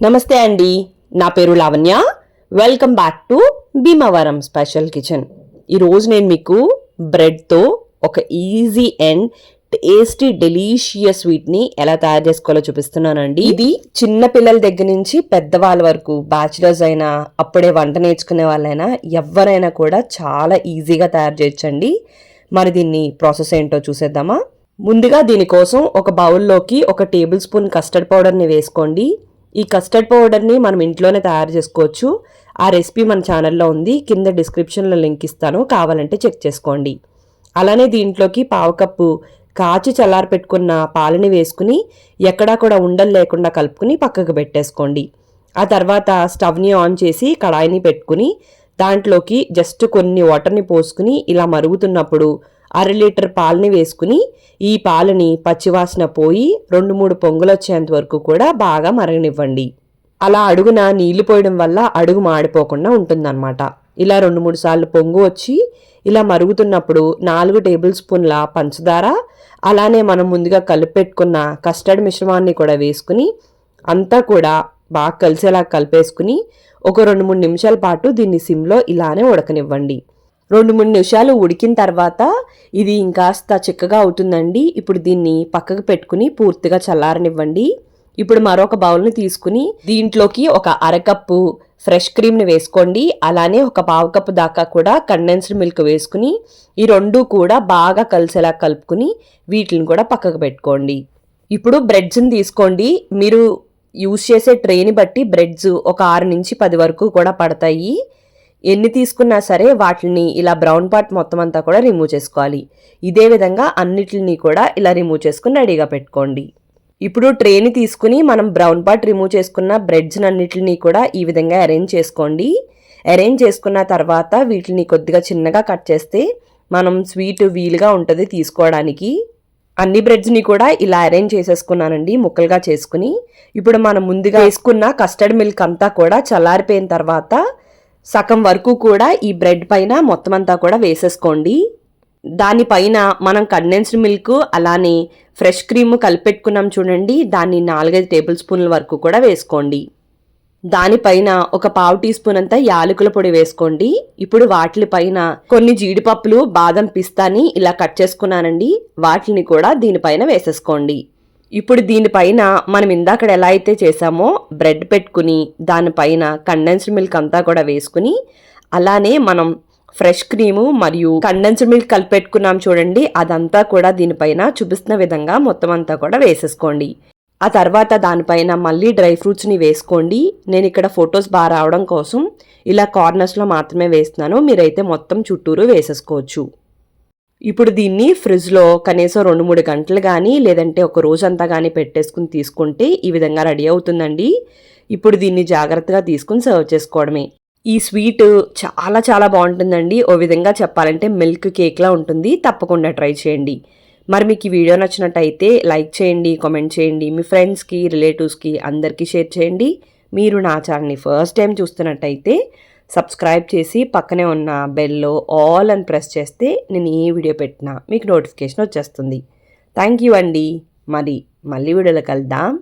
నమస్తే అండి. నా పేరు Lavanya. Welcome back to Bhimavaram special kitchen ఈరోజు నేను మీకు బ్రెడ్తో ఒక ఈజీ అండ్ టేస్టీ డెలీషియస్ స్వీట్ని ఎలా తయారు చేసుకోవాలో చూపిస్తున్నానండి. ఇది చిన్న పిల్లల దగ్గర నుంచి పెద్దవాళ్ళ వరకు బ్యాచిలర్స్ అయినా అప్పుడే వంట నేర్చుకునే వాళ్ళైనా ఎవరైనా కూడా చాలా ఈజీగా తయారు చేయొచ్చండి. మరి దీన్ని ప్రాసెస్ ఏంటో చూసేద్దామా? ముందుగా దీనికోసం ఒక బౌల్లోకి ఒక టేబుల్ స్పూన్ కస్టర్డ్ పౌడర్ని వేసుకోండి. ఈ కస్టర్డ్ పౌడర్ని మనం ఇంట్లోనే తయారు చేసుకోవచ్చు. ఆ రెసిపీ మన ఛానల్లో ఉంది. కింద డిస్క్రిప్షన్లో లింక్ ఇస్తాను. కావాలంటే చెక్ చేసుకోండి. అలానే దీంట్లోకి పావు కప్పు కాచి చల్లారి పెట్టుకున్న పాలని వేసుకుని ఎక్కడా కూడా ఉండలు లేకుండా కలుపుకుని పక్కకు పెట్టేసుకోండి. ఆ తర్వాత స్టవ్ని ఆన్ చేసి కడాయిని పెట్టుకుని దాంట్లోకి జస్ట్ కొన్ని వాటర్ని పోసుకుని ఇలా మరుగుతున్నప్పుడు అర లీటర్ పాలని వేసుకుని ఈ పాలని పచ్చివాసన పోయి రెండు మూడు పొంగులు వచ్చేంత వరకు కూడా బాగా మరగనివ్వండి. అలా అడుగున నీళ్ళు పోయడం వల్ల అడుగు మాడిపోకుండా ఉంటుందన్నమాట. ఇలా రెండు మూడు సార్లు పొంగు వచ్చి ఇలా మరుగుతున్నప్పుడు నాలుగు టేబుల్ స్పూన్ల పంచదార అలానే మనం ముందుగా కలిపెట్టుకున్న కస్టర్డ్ మిశ్రమాన్ని కూడా వేసుకుని అంతా కూడా బాగా కలిసేలా కలిపేసుకుని ఒక రెండు మూడు నిమిషాల పాటు దీన్ని సిమ్లో ఇలానే ఉడకనివ్వండి. రెండు మూడు నిమిషాలు ఉడికిన తర్వాత ఇది ఇంకాస్త చిక్కగా అవుతుందండి. ఇప్పుడు దీన్ని పక్కకు పెట్టుకుని పూర్తిగా చల్లారనివ్వండి. ఇప్పుడు మరొక బౌల్ని తీసుకుని దీంట్లోకి ఒక అరకప్పు ఫ్రెష్ క్రీమ్ని వేసుకోండి. అలానే ఒక పావు కప్పు దాకా కూడా కండెన్స్డ్ మిల్క్ వేసుకుని ఈ రెండు కూడా బాగా కలిసేలా కలుపుకుని వీటిని కూడా పక్కకు పెట్టుకోండి. ఇప్పుడు బ్రెడ్స్ని తీసుకోండి. మీరు యూస్ చేసే ట్రేని బట్టి బ్రెడ్స్ ఒక ఆరు నుంచి పది వరకు కూడా పడతాయి. ఎన్ని తీసుకున్నా సరే వాటిని ఇలా బ్రౌన్ పార్ట్ మొత్తం అంతా కూడా రిమూవ్ చేసుకోవాలి. ఇదే విధంగా అన్నిటిని కూడా ఇలా రిమూవ్ చేసుకుని రెడీగా పెట్టుకోండి. ఇప్పుడు ట్రేని తీసుకుని మనం బ్రౌన్ పార్ట్ రిమూవ్ చేసుకున్న బ్రెడ్స్ అన్నిటిని కూడా ఈ విధంగా అరేంజ్ చేసుకోండి. అరేంజ్ చేసుకున్న తర్వాత వీటిని కొద్దిగా చిన్నగా కట్ చేస్తే మనం స్వీట్ వీలుగా ఉంటుంది తీసుకోవడానికి. అన్ని బ్రెడ్స్ని కూడా ఇలా అరేంజ్ చేసేసుకున్నానండి ముక్కలుగా చేసుకుని. ఇప్పుడు మనం ముందుగా వేసుకున్న కస్టర్డ్ మిల్క్ అంతా కూడా చల్లారిపోయిన తర్వాత సగం వరకు కూడా ఈ బ్రెడ్ పైన మొత్తం అంతా కూడా వేసేసుకోండి. దానిపైన మనం కండెన్స్డ్ మిల్క్ అలానే ఫ్రెష్ క్రీమ్ కలిపెట్టుకున్నాం చూడండి. దాన్ని నాలుగైదు టేబుల్ స్పూన్ల వరకు కూడా వేసుకోండి. దానిపైన ఒక పావు టీ స్పూన్ అంతా యాలకుల పొడి వేసుకోండి. ఇప్పుడు వాటిపైన కొన్ని జీడిపప్పులు బాదం పిస్తాని ఇలా కట్ చేసుకున్నానండి. వాటిని కూడా దీనిపైన వేసేసుకోండి. ఇప్పుడు దీనిపైన మనం ఇందాకడ ఎలా అయితే చేసామో బ్రెడ్ పెట్టుకుని దానిపైన కండెన్స్డ్ మిల్క్ అంతా కూడా వేసుకుని అలానే మనం ఫ్రెష్ క్రీము మరియు కండెన్స్డ్ మిల్క్ కలిపెట్టుకున్నాం చూడండి అదంతా కూడా దీనిపైన చూపిస్తున్న విధంగా మొత్తం అంతా కూడా వేసేసుకోండి. ఆ తర్వాత దానిపైన మళ్ళీ డ్రై ఫ్రూట్స్ని వేసుకోండి. నేను ఇక్కడ ఫొటోస్ బాగా రావడం కోసం ఇలా కార్నర్స్లో మాత్రమే వేస్తున్నాను. మీరైతే మొత్తం చుట్టూరు వేసేసుకోవచ్చు. ఇప్పుడు దీన్ని ఫ్రిడ్జ్లో కనీసం రెండు మూడు గంటలు కానీ లేదంటే ఒక రోజంతా కానీ పెట్టేసుకుని తీసుకుంటే ఈ విధంగా రెడీ అవుతుందండి. ఇప్పుడు దీన్ని జాగ్రత్తగా తీసుకుని సర్వ్ చేసుకోవడమే. ఈ స్వీట్ చాలా చాలా బాగుంటుందండి. ఓ విధంగా చెప్పాలంటే మిల్క్ కేక్లా ఉంటుంది. తప్పకుండా ట్రై చేయండి. మరి మీకు ఈ వీడియో నచ్చినట్టయితే లైక్ చేయండి కామెంట్ చేయండి మీ ఫ్రెండ్స్కి రిలేటివ్స్కి అందరికీ షేర్ చేయండి. మీరు నా ఛానల్ని ఫస్ట్ టైం చూస్తున్నట్టయితే సబ్స్క్రైబ్ చేసి పక్కనే ఉన్న బెల్లో ఆల్ అని ప్రెస్ చేస్తే నేను ఏ వీడియో పెట్టినా మీకు నోటిఫికేషన్ వచ్చేస్తుంది. థ్యాంక్ యూ అండి. మరి మళ్ళీ వీడియోలో కలుద్దాం.